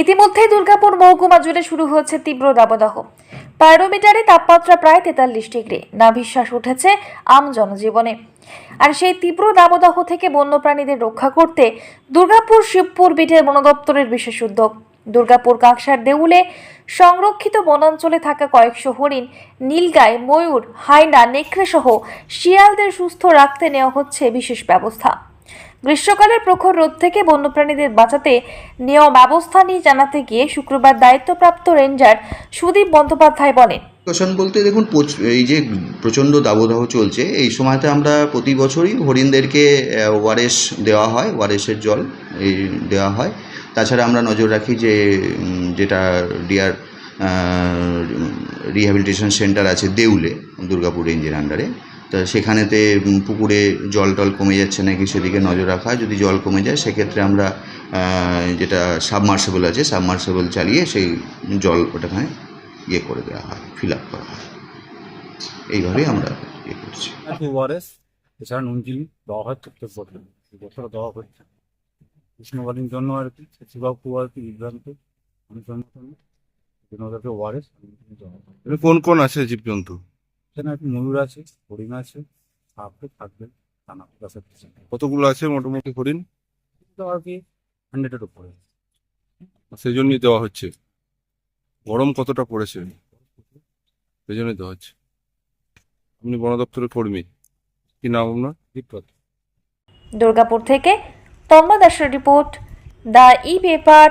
ইতিমধ্যে দুর্গাপুর মহকুমা জুড়ে শুরু হয়েছে তীব্র দাবদাহ। পাইরোমিটারে তাপমাত্রা প্রায় তেতাল্লিশ ডিগ্রি। নাভিশ্বাস উঠেছে আম জনজীবনে। আর সেই তীব্র দাবদাহ থেকে বন্যপ্রাণীদের রক্ষা করতে দুর্গাপুর শিবপুর বিটের বন দপ্তরের বিশেষ উদ্যোগ। দুর্গাপুর কাঁকসার দেউলে সংরক্ষিত বনাঞ্চলে থাকা কয়েকশো হরিণ নীলগায় ময়ূর, হাইনা নেকড়ে সহ শিয়ালদের সুস্থ রাখতে নেওয়া হচ্ছে বিশেষ ব্যবস্থা। গ্রীষ্মকালের প্রখর রোদ থেকে বন্যপ্রাণীদের বাঁচাতে নেওয়া ব্যবস্থা নিয়ে জানাতে গিয়ে শুক্রবার দায়িত্বপ্রাপ্ত রেঞ্জার সুদীপ বন্দ্যোপাধ্যায় বলেন। কোশ্চেন বলতে দেখুন এই যে প্রচণ্ড দাবদাহ চলছে, এই সময়তে আমরা প্রতি বছরই হরিণদেরকে ওয়ারেস দেওয়া হয় ওয়ারেসের জল এই দেওয়া হয়। তাছাড়া আমরা নজর রাখি যে যেটা ডিয়ার রিহ্যাবিলিটেশন সেন্টার আছে দেউলে, দুর্গাপুর রেঞ্জের আন্ডারে। তা সেখানেতে পুকুরে জল টল কমে যাচ্ছে নাকি সেদিকে নজর রাখা হয়। যদি জল কমে যায় সেক্ষেত্রে আমরা যেটা সাবমার্সেবল আছে সাবমার্সেবল চালিয়ে সেই জল ওটাখানে ইয়ে করে দেওয়া হয় ফিল আপ করা হয়। এইভাবেই আমরা ইয়ে করছি। ওআরএস এছাড়া নুন চিনি দেওয়া হয় প্রত্যেক বছর বছর দেওয়া হচ্ছে গ্রীষ্মকালীন জন্য আর কি সেচিবাবু খুব আর কি বিভ্রান্ত। জন্য ওআরএস কোন কোন আছে জীবজন্তু? এখানে আর কি ময়ূর আছে হরিণ আছে থাকবে থাকবে টানা গাছের পিছনে কতগুলো আছে মোটামুটি হরিণ? তো আর কি হান্ড্রেডের উপরে। সেই জন্যই দেওয়া হচ্ছে। গরম কতটা পড়েছে? সেই জন্যই দেওয়া হচ্ছে। আপনি বন দপ্তরের কর্মী। কি নাম আপনার? বিপদ দুর্গাপুর থেকে তন্ময় দাসের report the e paper